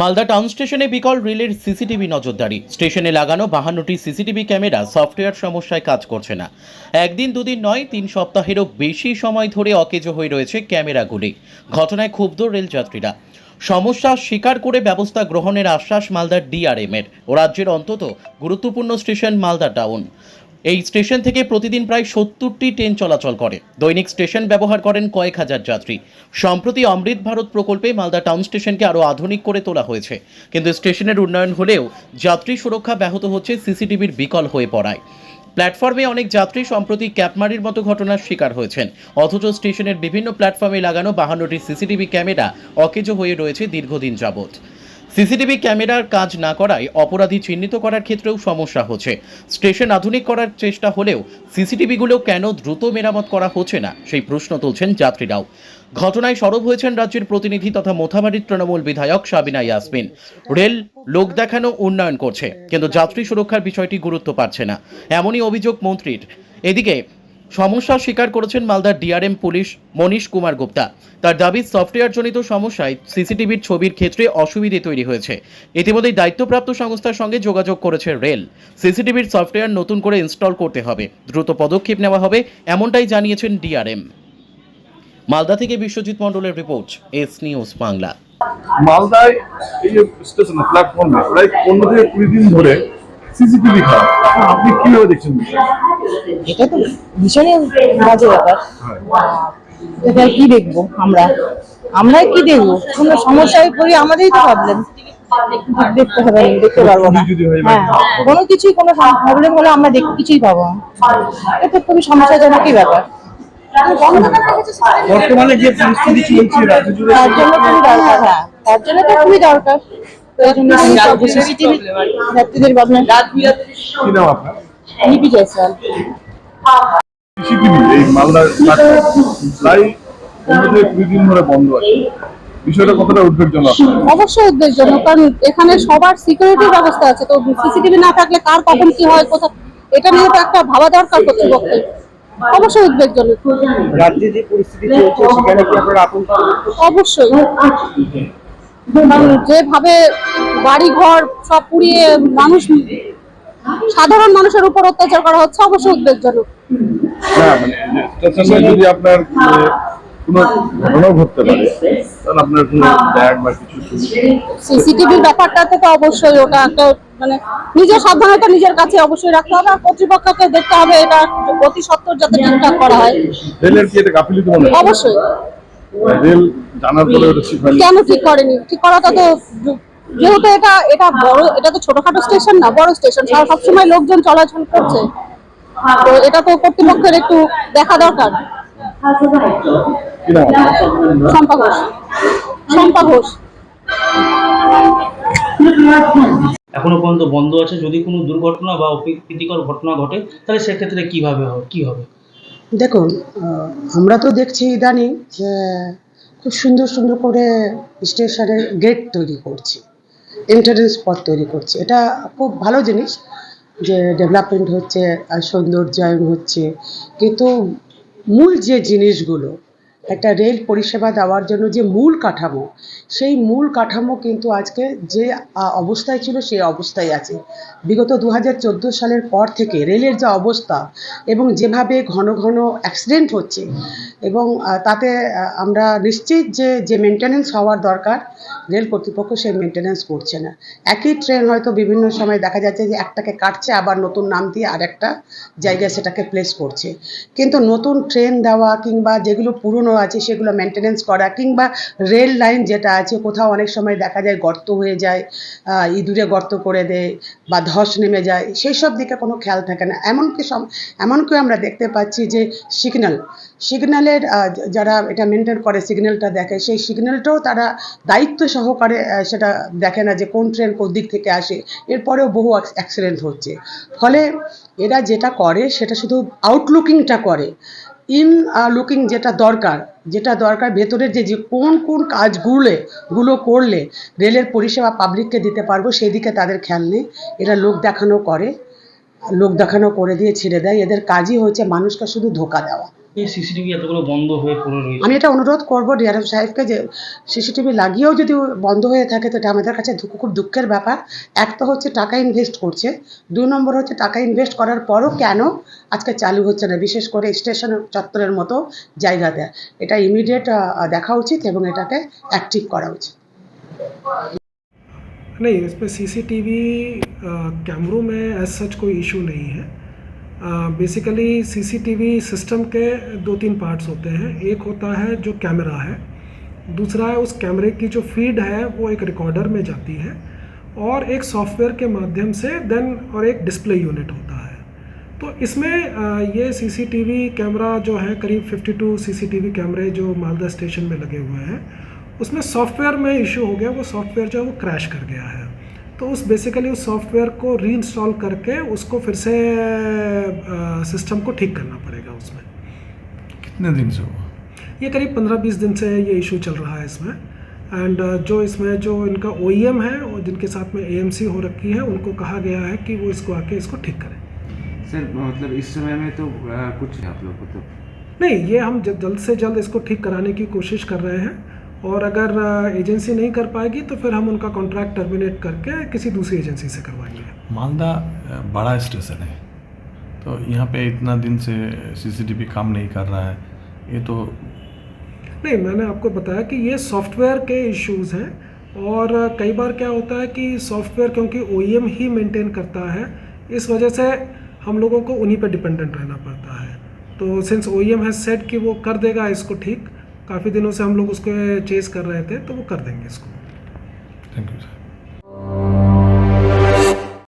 Malda town স্টেশনে বিকল রেলের সিসিটিভি নজরদারি। স্টেশনে লাগানো বাহান্নটি সিসিটিভি ক্যামেরা সফটওয়্যার সমস্যায় কাজ করছে না। একদিন দুদিন নয়, তিন সপ্তাহেরও বেশি সময় ধরে অকেজো হয়ে রয়েছে ক্যামেরাগুলি। ঘটনায় ক্ষুব্ধ রেল যাত্রীরা সমস্যা স্বীকার করে ব্যবস্থা গ্রহণের আশ্বাস মালদার ডিআরএম এর ও রাজ্যের অন্তত গুরুত্বপূর্ণ স্টেশন মালদা টাউন। এই স্টেশন থেকে প্রতিদিন প্রায় সত্তরটি ট্রেন চলাচল করে। দৈনিক স্টেশন ব্যবহার করেন কয়েক হাজার যাত্রী। সম্প্রতি অমৃত ভারত প্রকল্পে মালদা টাউন স্টেশনকে আরও আধুনিক করে তোলা হয়েছে। কিন্তু স্টেশনের উন্নয়ন হলেও যাত্রী সুরক্ষা ব্যাহত হচ্ছে সিসিটিভির বিকল হয়ে পড়ায়। প্ল্যাটফর্মে অনেক যাত্রী সম্প্রতি ক্যাপমারির মতো ঘটনার শিকার হয়েছেন। অথচ স্টেশনের বিভিন্ন প্ল্যাটফর্মে লাগানো বাহান্নটি সিসিটিভি ক্যামেরা অকেজো হয়ে রয়েছে দীর্ঘদিন যাবৎ। সিসিটিভি ক্যামেরার কাজ না করায় অপরাধী চিহ্নিত করার ক্ষেত্রেও সমস্যা হচ্ছে। স্টেশন আধুনিক করার চেষ্টা হলেও সিসিটিভিগুলো কেন দ্রুত মেরামত করা হচ্ছে না, সেই প্রশ্ন তুলছেন যাত্রীরাও। ঘটনায় সরব হয়েছেন রাজ্যের প্রতিনিধি তথা মোথাবাড়ির তৃণমূল বিধায়ক সাবিনা ইয়াসমিন। রেল, লোক দেখানো, উন্নয়ন করছে, কিন্তু যাত্রী সুরক্ষার বিষয়টি গুরুত্ব পাচ্ছে না। এমনই অভিযোগ মন্ত্রীর। এদিকে সমস্যার স্বীকার করেছেন মালদার ডিআরএম পুলিশ মনীশ কুমার গুপ্তা। তার দাবি, সফটওয়্যারজনিত সমস্যায় সিসিটিভির ছবির ক্ষেত্রে অসুবিধে তৈরি হয়েছে। ইতিমধ্যেই দায়িত্বপ্রাপ্ত সংস্থার সঙ্গে যোগাযোগ করেছে রেল। সিসিটিভির সফটওয়্যার নতুন করে ইনস্টল করতে হবে। দ্রুত পদক্ষেপ নেওয়া হবে, এমনটাই জানিয়েছেন ডিআরএম। মালদা থেকে বিশ্বজিৎ মণ্ডলের রিপোর্ট, এস নিউজ বাংলা। মালদায় এই যে স্টেশনে প্ল্যাটফর্মে প্রায় পনেরো থেকে কুড়ি দিন ধরে সিসিটিভি খারাপ আপনি কীভাবে দেখছেন এটা তো ভীষণই বাজে ব্যাপার। এটা কি দেখব আমরা? আমরা কি দেখব? কোনো সমস্যায় পড়ি আমাদেরই তো প্রবলেম দেখতে হবে দেখতে পারব না। যদি হয় হ্যাঁ কোনো কিছুই কোনো প্রবলেম হলে আমরা দেখ কিছুই পাবো না। এটা খুবই সমস্যাজনকই ব্যাপার। বর্তমানে যে পরিস্থিতি চলছে রাজ্য জুড়ে তার জন্য খুবই দরকার হ্যাঁ। তার জন্য তো খুবই দরকার। এই জন্য সিসিটিভি যাত্রীদের প্রবলেম কি। নাম আপনার? লিপি জয়সওয়াল। এই মালদার প্রায় পনেরো থেকে কুড়ি দিন ধরে বন্ধ আছে। বিষয়টা কতটা উদ্বেগজনক? অবশ্যই উদ্বেগজনক কারণ এখানে সবার সিকিউরিটির ব্যবস্থা আছে। তো সিসিটিভি না থাকলে কার কখন কি হয় কোথায় এটা নিয়ে তো একটা ভাবা দরকার কর্তৃপক্ষের। অবশ্যই উদ্বেগজনক। রাজ্যে যে পরিস্থিতি চলছে সেখানে কি আপনারা আতঙ্ক অবশ্যই। যেভাবে বাড়ি ঘর সব পুড়িয়ে মানুষ সাধারণ মানুষের উপর অত্যাচার করা হচ্ছে অবশ্যই উদ্বেগজনক। না মানে যদি আপনার কোনো ঘটনাও ঘটতে পারে তাহলে আপনার কোনো ব্যাগ বা কিছু সিসিটিভির ব্যাপারটাতে তো অবশ্যই ওটা একটা মানে নিজের সাবধানতা নিজের কাছে অবশ্যই রাখতে হবে আর কর্তৃপক্ষকে দেখতে হবে এটা অতি সত্তর যাতে ঠিকঠাক করা হয়। রেলের কি এটা গাফিলিত মনে হয়? অবশ্যই। রেল জানার পরে ওটা ঠিক হয়নি। কেন ঠিক করেনি? ঠিক করাটা তো যেহেতু এটা এটা বড় এটা তো ছোটখাটো স্টেশন না বড় স্টেশন সবসময় লোকজন চলাচল করছে। তো এটা তো কর্তৃপক্ষের একটু দেখা দরকার। কি নাম আপনার? শম্পা ঘোষ। শম্পা ঘোষ। এখনও পর্যন্ত বন্ধ আছে। যদি কোনো দুর্ঘটনা বা অপ্রীতিকর ঘটনা ঘটে তাহলে সেক্ষেত্রে কীভাবে হবে কি হবে? দেখুন আমরা তো দেখছি ইদানিং যে খুব সুন্দর সুন্দর করে স্টেশনের গেট তৈরি করছি এন্ট্রান্স পথ তৈরি করছে। এটা খুব ভালো জিনিস যে ডেভেলপমেন্ট হচ্ছে, আর সৌন্দর্যায়ন হচ্ছে। কিন্তু মূল যে জিনিসগুলো একটা রেল পরিষেবা দেওয়ার জন্য যে মূল কাঠামো, সেই মূল কাঠামো কিন্তু আজকে যে অবস্থায় ছিল সেই অবস্থায় আছে। বিগত দু হাজার চোদ্দ সালের পর থেকে রেলের যে অবস্থা এবং যেভাবে ঘন ঘন অ্যাক্সিডেন্ট হচ্ছে এবং তাতে আমরা নিশ্চিত যে যে মেনটেনেন্স হওয়ার দরকার, রেল কর্তৃপক্ষ সেই মেনটেনেন্স করছে না। একই ট্রেন হয়তো বিভিন্ন সময় দেখা যাচ্ছে যে একটাকে কাটছে, আবার নতুন নাম দিয়ে আরেকটা জায়গায় সেটাকে প্লেস করছে। কিন্তু নতুন ট্রেন দেওয়া কিংবা যেগুলো পুরনো আছে সেগুলো মেনটেনেন্স করা কিংবা রেল লাইন যেটা আছে, কোথাও অনেক সময় দেখা যায় গর্ত হয়ে যায় ইঁদুরে গর্ত করে দেয় বা ধস নেমে যায় সেই সব দিকে কোনো খেয়াল থাকে না। এমনকি সম, এমনকি আমরা দেখতে পাচ্ছি যে সিগন্যাল সিগন্যালের যারা এটা মেনটেন করে সিগন্যালটা দেখে, সেই সিগন্যালটাও তারা দায়িত্ব সহকারে সেটা দেখে না যে কোন ট্রেন কোন দিক থেকে আসে। এরপরেও বহু অ্যাক্সিডেন্ট হচ্ছে। ফলে এরা যেটা করে, সেটা শুধু আউটলুকিংটা করে। ইন লুকিং যেটা দরকার যেটা দরকার ভেতরের যে যে কোন কোন কাজগুলো, গুলো করলে রেলের পরিষেবা পাবলিককে দিতে পারব, সেদিকে তাদের খেয়াল নেই। এরা লোক দেখানো করে। লোক দেখানো করে দিয়ে ছেড়ে দেয়। এদের কাজই হচ্ছে মানুষকে শুধু ধোকা দেওয়া। সিসিটিভি এতগুলো বন্ধ হয়ে পড়ে রয়েছে। আমি এটা অনুরোধ করব ডিআরএম সাহেবকে যে সিসিটিভি লাগিয়েও যদি বন্ধ হয়ে থাকে তো এটা আমাদের কাছে খুব দুঃখের ব্যাপার। এক তো হচ্ছে টাকা ইনভেস্ট করছে। দুই নম্বর হচ্ছে টাকা ইনভেস্ট করার পরও কেন আজকে চালু হচ্ছে না? বিশেষ করে স্টেশন চত্বরের মতো জায়গাতে এটা ইমিডিয়েট দেখা উচিত এবং এটাকে অ্যাক্টিভ করা উচিত। नहीं इसमें सीसीटीवी कैमरों में एज सच कोई इशू नहीं है। बेसिकली सीसीटीवी सिस्टम के दो तीन पार्ट्स होते हैं। एक होता है जो कैमरा है, दूसरा है उस कैमरे की जो फ़ीड है, वो एक रिकॉर्डर में जाती है और एक सॉफ्टवेयर के माध्यम से देन और एक डिस्प्ले यूनिट होता है। तो इसमें ये सीसीटीवी कैमरा जो है, करीब 52 सीसीटीवी कैमरे जो मालदा स्टेशन में लगे हुए हैं। उसमें सॉफ्टवेयर में इशू हो गया वो सॉफ्टवेयर जो है वो क्रैश कर गया है। तो उस बेसिकली उस सॉफ्टवेयर को रीइंस्टॉल करके उसको फिर से सिस्टम को ठीक करना पड़ेगा उसमें। कितने दिन से हुआ? ये करीब पंद्रह बीस दिन से ये इशू चल रहा है इसमें। एंड जो इसमें जो इनका ओईएम है और जिनके साथ में एएमसी हो रखी है उनको कहा गया है कि वो इसको आके इसको ठीक करें। सर मतलब इस समय में तो आ, कुछ आप लोग को तो नहीं ये हम जल्द से जल्द इसको ठीक कराने की कोशिश कर रहे हैं और अगर एजेंसी नहीं कर पाएगी तो फिर हम उनका कॉन्ट्रैक्ट टर्मिनेट करके किसी दूसरी एजेंसी से करवाएँगे। मालदा बड़ा स्टेशन है। तो यहाँ पे इतना दिन से सीसीटीवी काम नहीं कर रहा है। ये तो नहीं मैंने आपको बताया कि ये सॉफ्टवेयर के इश्यूज़ हैं और कई बार क्या होता है कि सॉफ्टवेयर क्योंकि ओ ही मेंटेन करता है इस वजह से हम लोगों को उन्हीं पर डिपेंडेंट रहना पड़ता है। तो since O M has set कि वो कर देगा इसको ठीक काफ़ी दिनों से हम लोग उसको चेस कर रहे थे तो वो कर देंगे इसको। Thank you sir